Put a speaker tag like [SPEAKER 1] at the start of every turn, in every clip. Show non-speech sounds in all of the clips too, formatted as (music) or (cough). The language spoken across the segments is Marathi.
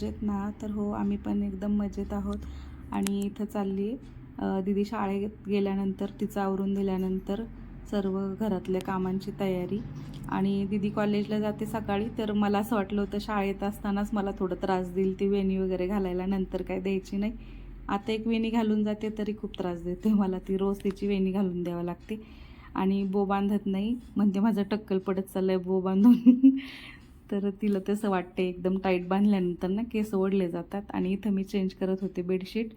[SPEAKER 1] मजेत ना? तर हो आम्ही पण एकदम मजेत आहोत. आणि इथं चालली. आहे दिदी शाळेत गेल्यानंतर तिचं आवरून दिल्यानंतर सर्व घरातल्या कामांची तयारी. आणि दिदी कॉलेजला जाते सकाळी तर मला असं वाटलं होतं शाळेत असतानाच मला थोडं त्रास देईल ती वेणी वगैरे घालायला. नंतर काय द्यायची नाही. आता एक वेणी घालून जाते तरी खूप त्रास देते मला. ती रोज तिची वेणी घालून द्यावं लागते. आणि बो बांधत नाही. म्हणते माझं टक्कल पडत चाललं आहे बो बांधून. तर तिला तसं वाटते एकदम टाईट बांधल्यानंतर ना केस ओढले जातात आणि इथं मी चेंज करत होते बेडशीट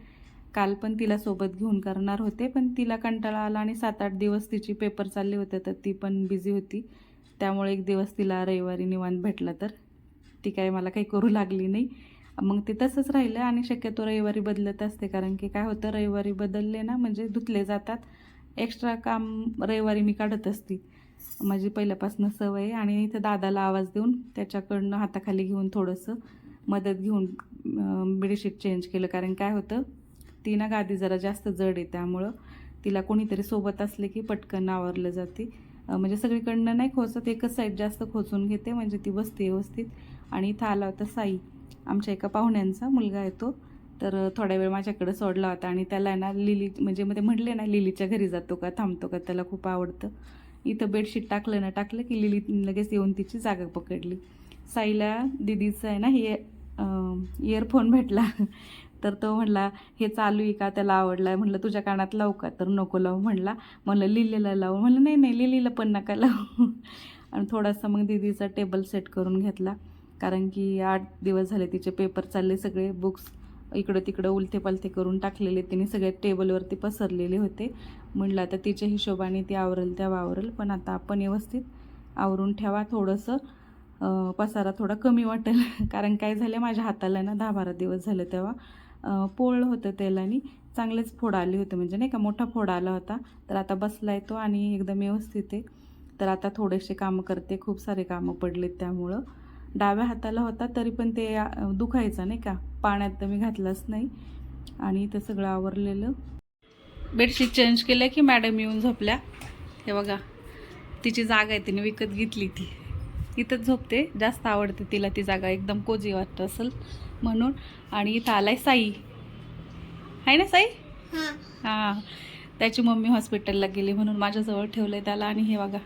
[SPEAKER 1] काल पण तिला सोबत घेऊन करणार होते पण तिला कंटाळा आला आणि सात आठ दिवस तिची पेपर चालले होते तर ती पण बिझी होती. त्यामुळे एक दिवस तिला रविवारी निवांत भेटला तर ती काय मला काही करू लागली नाही. मग ते तसंच राहिलं आणि शक्यतो रविवारी बदलत असते कारण की काय होतं रविवारी बदलले ना म्हणजे धुतले जातात. एक्स्ट्रा काम रविवारी मी काढत असते. माझी पहिल्यापासून सवय आहे आणि इथं दादाला आवाज देऊन त्याच्याकडनं हाताखाली घेऊन थोडंसं मदत घेऊन बेडशीट चेंज केलं. कारण काय होतं ती ना गादी जरा जास्त जड आहे त्यामुळं तिला कोणीतरी सोबत असले की पटकन आवरलं जाते. म्हणजे सगळीकडनं नाही खोचत एकच साईड जास्त खोचून घेते. म्हणजे ती बसते व्यवस्थित. आणि इथं आला होता साई आमच्या एका पाहुण्यांचा मुलगा येतो तर थोड्या वेळ माझ्याकडे सोडला होता आणि त्याला ना लिली म्हणजे मध्ये म्हटले ना लिलीच्या घरी जातो का थांबतो का त्याला खूप आवडतं. इथं बेडशीट टाकलं ना टाकलं की लिली लगेच येऊन तिची जागा पकडली. साईला दिदीचं आहे ना हे इयरफोन भेटला. तर तो म्हणला हे चालू आहे का? त्याला आवडला आहे म्हणलं तुझ्या कानात लावू का? तर नको लावू. म्हणला म्हणलं लिलीला लावू. म्हणलं नाही नाही लिलीला पण नका लावू. आणि थोडासा मग दिदीचा टेबल सेट करून घेतला. कारण की आठ दिवस झाले तिचे पेपर चालले सगळे बुक्स इकडं तिकडं उलथे पालथे करून टाकलेले तिने सगळे टेबलवरती पसरलेले होते. म्हणलं आता तिच्या हिशोबाने ती आवरेल तेव्हा आवरेल पण आता आपण व्यवस्थित आवरून ठेवा. थोडंसं पसारा थोडा कमी वाटेल. (laughs) कारण काय झालं माझ्या हाताला ना दहा बारा दिवस झाले तेव्हा. पोळलं होतं तेलानी. चांगलेच फोड आले होते म्हणजे नाही का मोठा फोड आला होता. तर आता बसला तो आणि एकदम व्यवस्थित आहे. तर आता थोडेसे कामं करते. खूप सारे कामं पडलेत त्यामुळं. डाव्या हाताला होता तरी पण ते दुखायचं नाही का. पाण्यात तर मी घातलंच नाही. आणि ते सगळं आवरलेलं. बेडशीट चेंज केलं की मॅडम येऊन झोपल्या. हे बघा तिची जागा आहे तिने विकत घेतली ती. इथंच झोपते जास्त आवडते तिला ती जागा एकदम कोजी वाटत असेल म्हणून. आणि इथं आलाय साई. आहे ना साई? हां. त्याची मम्मी हॉस्पिटलला गेली म्हणून माझ्याजवळ ठेवलं आहे त्याला. आणि हे बघा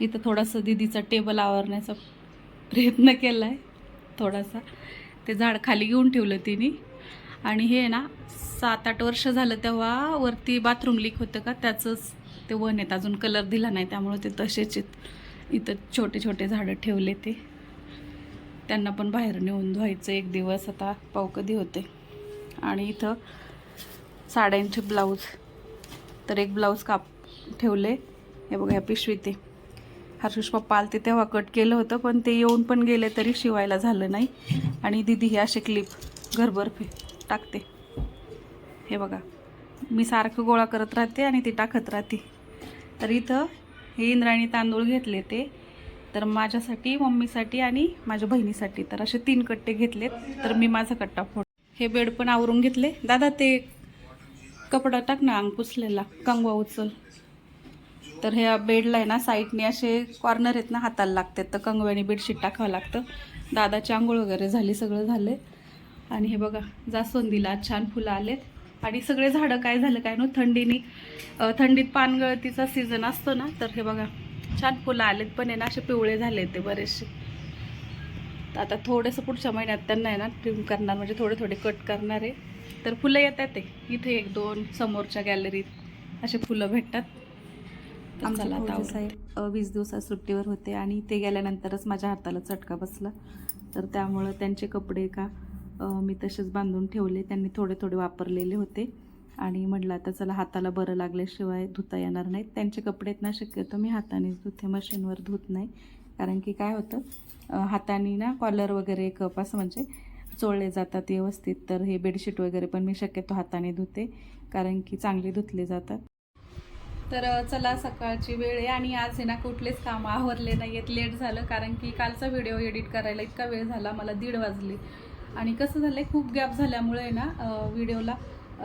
[SPEAKER 1] इथं थोडंसं दिदीचा टेबल आवरण्याचा प्रयत्न केला आहे थोडासा. ते झाड खाली घेऊन ठेवलं तिने. आणि हे ना सात आठ वर्ष झालं तेव्हा वरती बाथरूम लीक होतं का त्याचंच ते वन आहेत. अजून कलर दिला नाही त्यामुळे ते तसेच इथं छोटे छोटे झाडं ठेवले ते. त्यांना पण बाहेर नेऊन धुवायचं एक दिवस. आता पाव कधी होते. आणि इथं साड्यांचे ब्लाऊज तर एक ब्लाऊज काप ठेवले. हे बघा ह्या पिशवी ते. हर्षुष पप्पा आलते तेव्हा कट केलं होतं पण ते येऊन पण गेले तरी शिवायला झालं नाही. आणि दिदी हे असे क्लिप घरभर फे टाकते. हे बघा. मी सारखं गोळा करत राहते आणि ती टाकत राहते. तर इथं हे इंद्रायणी तांदूळ घेतले ते. तर माझ्यासाठी मम्मीसाठी आणि माझ्या बहिणीसाठी तर असे तीन कट्टे घेतलेत. तर मी माझा कट्टा फोड हे बेड पण आवरून घेतले. दादा ते कपडा टाक ना अंग पुसलेला. कंगवा उचल. तर ह्या बेडला आहे ना साईडने असे कॉर्नर आहेत ना हाताला लागतात. तर कंगव्याने बेडशीट टाकावं लागतं. दादाची आंघोळ वगैरे झाली सगळं झालं आणि हे बघा जास्वंदीला छान फुलं आलेत. आणि सगळे झाडं काय झालं काय नो थंडीने थंडीत पानगळतीचा सीझन असतो ना तर हे बघा छान फुलं आलेत पण आहे ना असे पिवळे झाले ते बरेचसे. तर आता थोडंसं पुढच्या महिन्यात त्यांना आहे ना ट्रिम करणार म्हणजे थोडे थोडे कट करणार आहे. तर फुलं येतात ते. इथे एक दोन समोरच्या गॅलरीत असे फुलं भेटतात. तर
[SPEAKER 2] आमचे
[SPEAKER 1] चला आता
[SPEAKER 2] फौजी
[SPEAKER 1] आवरून.
[SPEAKER 2] साहेब अ, वीस दिवसात सुट्टीवर होते आणि ते गेल्यानंतरच माझ्या हाताला चटका बसला. तर त्यामुळं त्यांचे कपडे का मी तसेच बांधून ठेवले. त्यांनी थोडे थोडे वापरलेले होते. आणि म्हटलं आता चला हाताला बरं लागल्याशिवाय धुता येणार नाहीत. त्यांचे कपडे ना शक्यतो मी हातानेच धुते. मशीनवर धुत नाही. कारण की काय होतं हाताने ना कॉलर वगैरे कप असं म्हणजे चोळले जातात व्यवस्थित. तर हे बेडशीट वगैरे पण मी शक्यतो हाताने धुते. कारण की चांगले धुतले जातात.
[SPEAKER 1] तर चला सकाळची वेळ आहे. आणि आज हे ना कुठलेच कामं आवरले नाही आहेत लेट झालं. कारण की कालचा व्हिडिओ एडिट करायला इतका वेळ झाला. मला दीड वाजले. आणि कसं झालं आहे खूप गॅप झाल्यामुळे आहे ना व्हिडिओला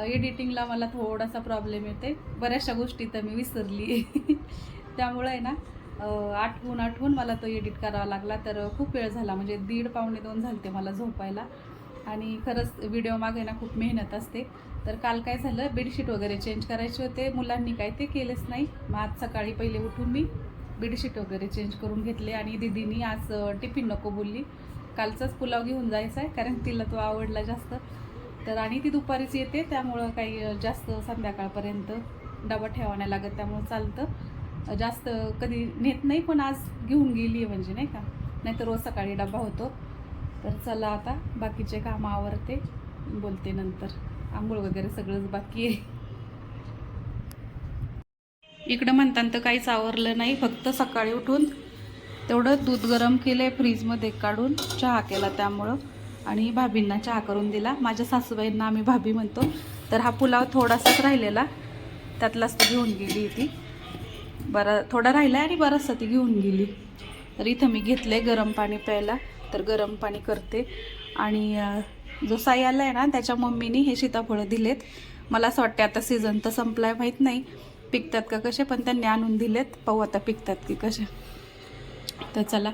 [SPEAKER 1] एडिटिंगला मला थोडासा प्रॉब्लेम येते बऱ्याचशा गोष्टी तर मी विसरली. (laughs) त्यामुळे आहे ना आठवून आठवून मला तो एडिट करावा लागला. तर खूप वेळ झाला म्हणजे दीड पावणे दोन झाले मला झोपायला. आणि खरंच व्हिडिओ मागे ना खूप मेहनत असते. तर काल काय झालं बेडशीट वगैरे चेंज करायचे होते. मुलांनी काय ते केलेच नाही. मग आज सकाळी पहिले उठून मी बेडशीट वगैरे चेंज करून घेतले. आणि दिदीनी आज टिफिन नको बोलली. कालचाच पुलाव घेऊन जायचा आहे कारण तिला तो आवडला जास्त. तर आणि ती दुपारीच येते त्यामुळं काही जास्त संध्याकाळपर्यंत डबा ठेवा नाही लागत त्यामुळं चालतं. जास्त कधी नेत नाही पण आज घेऊन गेली आहे म्हणजे नाही का? नाहीतर रोज सकाळी डबा होतो. तर चला आता बाकीचे कामं आवरते बोलते नंतर. आंघोळ वगैरे सगळंच बाकी आहे. इकडं म्हणताना तर काहीच आवरलं नाही फक्त सकाळी उठून तेवढं दूध गरम केलं आहे फ्रीजमध्ये काढून चहा केला त्यामुळं. आणि भाभींना चहा करून दिला. माझ्या सासूबाईंना आम्ही भाभी म्हणतो. तर हा पुलाव थोडासाच राहिलेला. त्यातलाच ती घेऊन गेली ती. बरं थोडा राहिला आणि बराचसा ती घेऊन गेली. तर इथं मी घेतले गरम पाणी प्यायला. तर गरम पाणी करते. आणि जो साई आला आहे ना त्याच्या मम्मीनी हे सीताफळं दिलेत. मला असं वाटते आता सीझन तर संपलाय माहीत नाही. पिकतात का कसे? पण त्यांनी आणून दिलेत. पाहू आता पिकतात की कसे. तर चला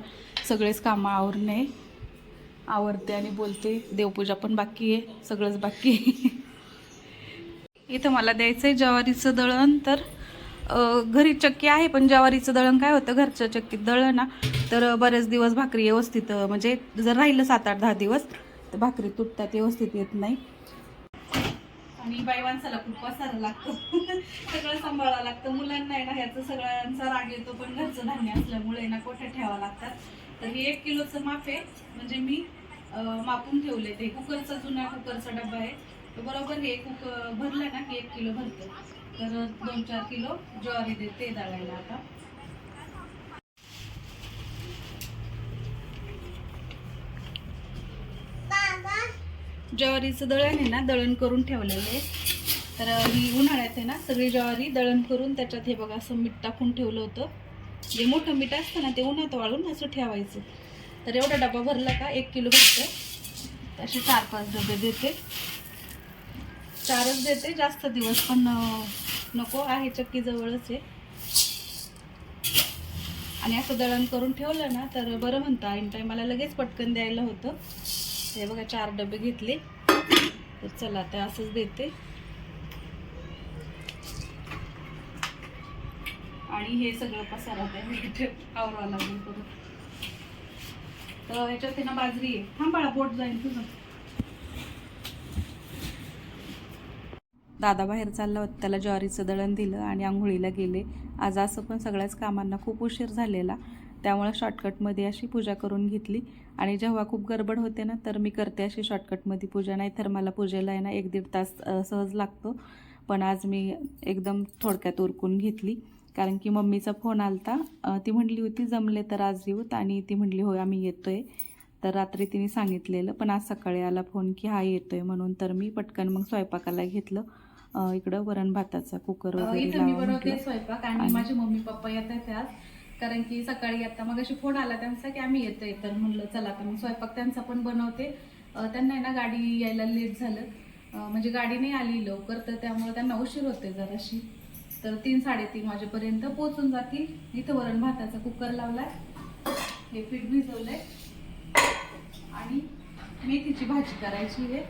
[SPEAKER 1] सगळेच कामं आवरणे आवरते आणि बोलते देवपूजा पण बाकी आहे सगळंच बाकी आहे. इथं मला द्यायचं आहे ज्वारीचं दळण तर घरी चक्की आहे पण ज्वारीचं दळण काय होतं घरच्या चक्कीत दळण ना तर बरेच दिवस भाकरी व्यवस्थित म्हणजे जर राहिलं सात आठ दहा दिवस तर भाकरी तुटतात व्यवस्थित येत नाही. आणि बाई माणसाला खूप पसारा लागतो. (laughs) सगळं सांभाळावं लागतं. मुलांना आहे ना ह्याचं सगळ्यांचा राग येतो पण घरचं धान्य असल्यामुळे ना कोठे ठेवावं लागतात? तर हे एक किलोचं माप आहे. म्हणजे मी मापून ठेवले ते. कुकरचा जुना कुकरचा डब्बा आहे. तर बरोबर हे कुक भरलं ना की एक किलो भरतं. तर दोन चार किलो ज्वारी देते दळायला आता. ज्वारीचं दळण आहे ना दळण करून ठेवलेलं आहे. तर ही उन्हाळ्यात आहे ना सगळी ज्वारी दळण करून त्याच्यात हे बघा असं मीठ टाकून ठेवलं होतं. जे मोठं मीठ असतं ना ते उन्हात वाळून असं ठेवायचं. तर एवढा डबा भरला का एक किलो भेटतं. असे चार पाच डबे देते. चारच देते जास्त दिवस पण नको आहे चक्की जवळच आहे. आणि असं दळण करून ठेवलं ना तर बरं म्हणतं ऐन टायमाला लगेच पटकन द्यायला होतं. हे बघा चार डबे घेतले. तर चला ते असंच देते. आणि हे सगळं पसारा त्या आवरावं लागेल परत तर ह्याच्यात ना बाजरी आहे. थांबाळा बोट जाईल तुझं. दादा बाहेर चालला होता त्याला ज्वारीचं दळण दिलं आणि आंघोळीला गेले. आज असं पण सगळ्याच कामांना खूप उशीर झालेला. त्यामुळे शॉर्टकटमध्ये अशी पूजा करून घेतली. आणि जेव्हा खूप गडबड होते ना तर मी करते अशी शॉर्टकटमध्ये पूजा. नाही तर मला पूजेला आहे ना एक दीड तास सहज लागतो. पण आज मी एकदम थोडक्यात उरकून घेतली. कारण की मम्मीचा फोन आलता. अ, ती म्हटली होती जमले तर आज येऊत. आणि ती म्हटली होय आम्ही येतोय. तर रात्री तिने सांगितलेलं पण आज सकाळी आला फोन की हा येतोय. म्हणून तर मी पटकन मग स्वयंपाकाला घेतलं. इकडं वरण भाताचा कुकर वगैरे
[SPEAKER 2] मी बनवते. स्वयंपाक. आणि
[SPEAKER 1] आणि-
[SPEAKER 2] माझे मम्मी पप्पा येत आहेत आज कारण की सकाळी आता मग अशी फोन आला त्यांचा की आम्ही येतोय तर म्हणलं चला. तर मग स्वयंपाक त्यांचा पण बनवते. त्यांना आहे ना गाडी यायला लेट झालं. म्हणजे गाडी नाही आली लवकर तर त्यामुळे त्यांना उशीर होते जराशी. तर तीन साडेतीन वाजेपर्यंत पोहोचून जातील. इथं वरण भाताचा कुकर लावलाय. हे पीठ भिजवलंय. आणि मेथीची भाजी करायची आहे.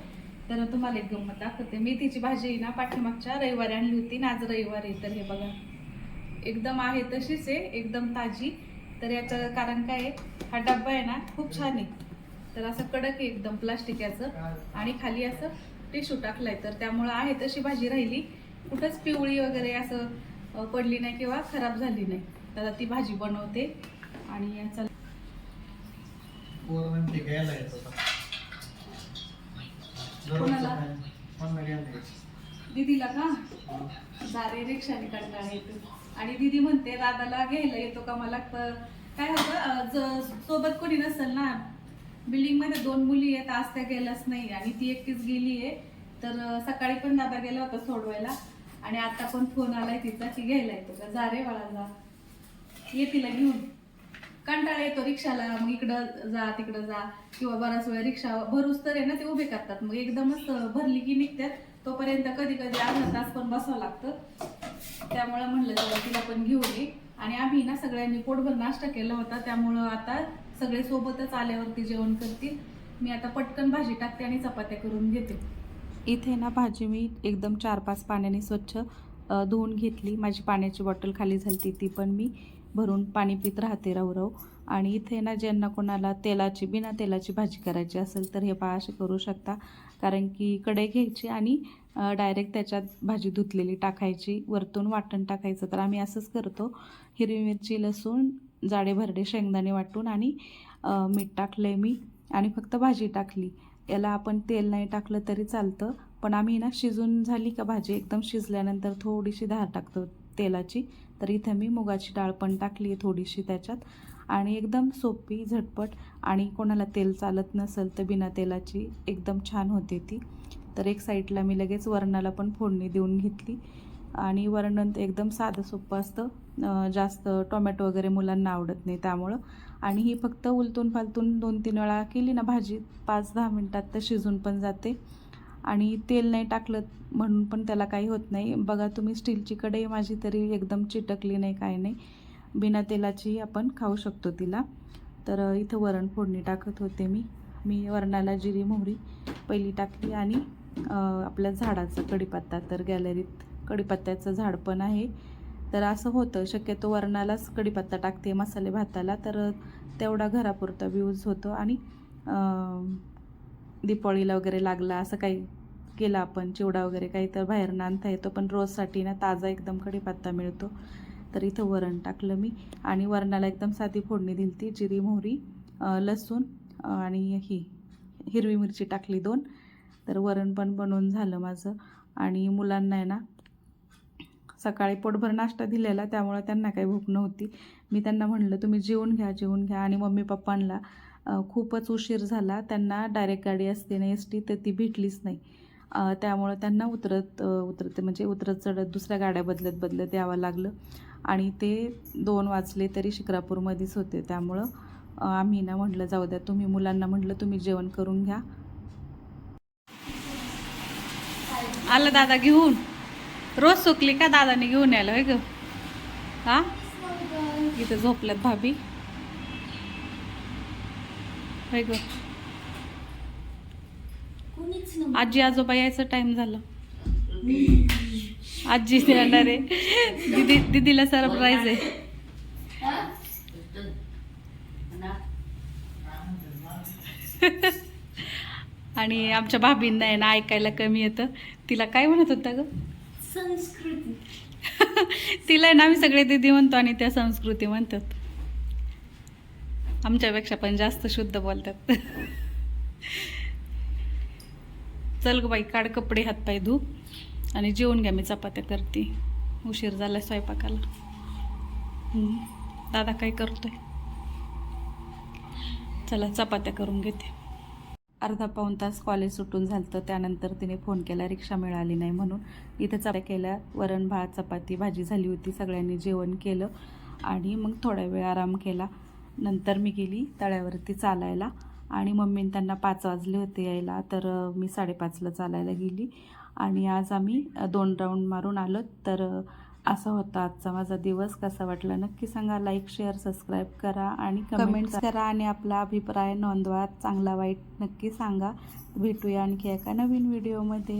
[SPEAKER 2] तर तुम्हाला एक गंमत दाखवते. मेथीची भाजी ना पाठीमागच्या रविवारी आणली होती. ना आज रविवारी आहे. तर हे बघा. एकदम आहे तशीच आहे एकदम ताजी. तर याचं कारण काय आहे हा डब्बा आहे ना खूप छान आहे. तर असं कडक आहे एकदम प्लास्टिक याचं. आणि खाली असं टिश्यू टाकलाय तर त्यामुळं आहे तशी भाजी राहिली. कुठंच पिवळी वगैरे असं पडली नाही किंवा खराब झाली नाही. तर ती भाजी बनवते. आणि याचा कोणाला? दीदीला का? दारे रिक्षाने कंटाळा येतो आणि दीदी म्हणते दादाला घ्यायला येतो का मला? काय होतं सोबत कोणी नसेल ना बिल्डिंगमध्ये दोन मुली आहेत आज त्या गेल्याच नाही आणि ती एकटीच गेली आहे. तर सकाळी पण दादा गेला होता सोडवायला आणि आता पण फोन आलाय तिचा की घ्यायला येतो का? जा रे बाळा जा ये तिला घेऊन. कंटाळा येतो रिक्षाला मग इकडं जा तिकडं जा. किंवा बराच वेळ रिक्षा भरूच तर आहे ना ते उभे करतात. मग एकदमच भरली की निघतात. तोपर्यंत कधी कधी अर्धा तास पण बसावं लागतं. त्यामुळे म्हणलं चला तिला पण घेऊ ये आणि आम्ही ना सगळ्यांनी पोटभर नाश्ता केला होता त्यामुळं आता सगळे सोबतच आल्यावरती जेवण करतील. मी आता पटकन भाजी टाकते आणि चपात्या करून घेते.
[SPEAKER 1] इथे ना भाजी मी एकदम चार पाच पाण्याने स्वच्छ धुवून घेतली. माझी पाण्याची बॉटल खाली झाली ती पण मी भरून पाणी पित राहते राहू आणि इथे ना ज्यांना कोणाला तेलाची बिना तेलाची भाजी करायची असेल तर हे पहा असे करू शकता. कारण की कढई घ्यायची आणि डायरेक्ट त्याच्यात भाजी धुतलेली टाकायची वरतून वाटण टाकायचं. तर आम्ही असंच करतो. हिरवी मिरची लसूण जाडे भरडे शेंगदाणे वाटून आणि मीठ टाकलं आहे मी आणि फक्त भाजी टाकली. याला आपण तेल नाही टाकलं तरी चालतं. पण आम्ही ना शिजून झाली का भाजी एकदम शिजल्यानंतर थोडीशी धार टाकतो तेलाची. तर इथं मी मुगाची डाळ पण टाकली आहे थोडीशी त्याच्यात. आणि एकदम सोपी झटपट आणि कोणाला तेल चालत नसेल तर बिना तेलाची एकदम छान होते ती. तर एक साईडला मी लगेच वरणाला पण फोडणी देऊन घेतली. आणि वरण एकदम साधं सोपं असतं. जास्त टोमॅटो वगैरे मुलांना आवडत नाही त्यामुळं. आणि ही फक्त उलतून फालतून दोन तीन वेळा केली ना भाजी पाच दहा मिनटात तर शिजून पण जाते. आणि तेल नाही टाकलं म्हणून पण त्याला काही होत नाही. बघा तुम्ही स्टीलची कढई माझी तरी एकदम चिटकली नाही काय नाही. बिना तेलाची आपण खाऊ शकतो तिला. तर इथं वरण फोडणी टाकत होते मी. मी वरणाला जिरी मोहरी पहिली टाकली आणि आपल्या झाडाचं कढीपत्ता तर गॅलरीत कढीपत्त्याचं झाड पण आहे. तर असं होतं शक्यतो वरणालाच कढीपत्ता टाकते मसाले भाताला तर तेवढा घरापुरता यूज होतो. आणि दीपावळीला वगैरे लागला असं काही केलं आपण चिवडा वगैरे काही तर बाहेरनं आणता येतो. पण रोजसाठी ना ताजा एकदम कढीपत्ता मिळतो. तर इथं वरण टाकलं मी. आणि वरणाला एकदम साधी फोडणी दिली ती जिरी मोहरी लसूण आणि ही हिरवी मिरची टाकली दोन. तर वरण पण बनवून झालं माझं. आणि मुलांना आहे ना सकाळी पोटभर नाश्ता दिलेला त्यामुळे त्यांना काही भूक नव्हती. मी त्यांना म्हणलं तुम्ही जेवून घ्या जेवून घ्या. आणि मम्मी पप्पांना खूपच उशीर झाला. त्यांना डायरेक्ट गाडी असते ना एस टी तर ती भेटलीच नाही. त्यामुळं त्यांना उतरत उतरत म्हणजे उतरत चढत दुसऱ्या गाड्या बदलत बदलत यावं लागलं. आणि ते दोन वाजले तरी शिक्रापूरमध्येच होते. त्यामुळं आम्ही ना म्हटलं जाऊ द्या तुम्ही मुलांना म्हटलं तुम्ही जेवण करून घ्या. आलं दादा घेऊन? रोज सुकली का दादाने घेऊन यायला होय ग? हा? इथं झोपल्यात भाभी. होय ग? आजी आजोबा यायचं टाइम झालं. आजी येणार आहे. दिदी दिदीला सरप्राईज आहे. आणि आमच्या भाभींना आहे ना ऐकायला कमी येतं. तिला काय म्हणत होता ग?
[SPEAKER 3] संस्कृती. (laughs)
[SPEAKER 1] तिला ना आम्ही सगळे दिदी म्हणतो आणि त्या संस्कृती म्हणतात. आमच्यापेक्षा पण जास्त शुद्ध बोलतात. (laughs) चल ग बाई काढ कपडे हातपाय धू आणि जेवून घ्या मी चपात्या करते. उशीर झाला स्वयंपाकाला. दादा काय करतोय? चला चपात्या करून घेते. अर्धा पाऊण तास कॉलेज सुटून झालं तर त्यानंतर तिने फोन केला रिक्षा मिळाली नाही म्हणून. इथं चपात्या केल्या वरण भात चपाती भाजी झाली होती. सगळ्यांनी जेवण केलं आणि मग थोडा वेळ आराम केला. नंतर मी गेली तळ्यावरती चालायला आणि मम्मीने त्यांना पाच वाजले होते यायला. तर मी साडेपाचला चालायला गेली आणि आज आम्ही दोन राऊंड मारून आलो. तर असा होता आजचा माझा दिवस. कसा वाटला नक्की सांगा. लाईक शेअर सबस्क्राईब करा आणि कमेंट्स करा. आणि आपला अभिप्राय नोंदवा. चांगला वाईट नक्की सांगा. भेटूया आणखी एका नवीन व्हिडिओमध्ये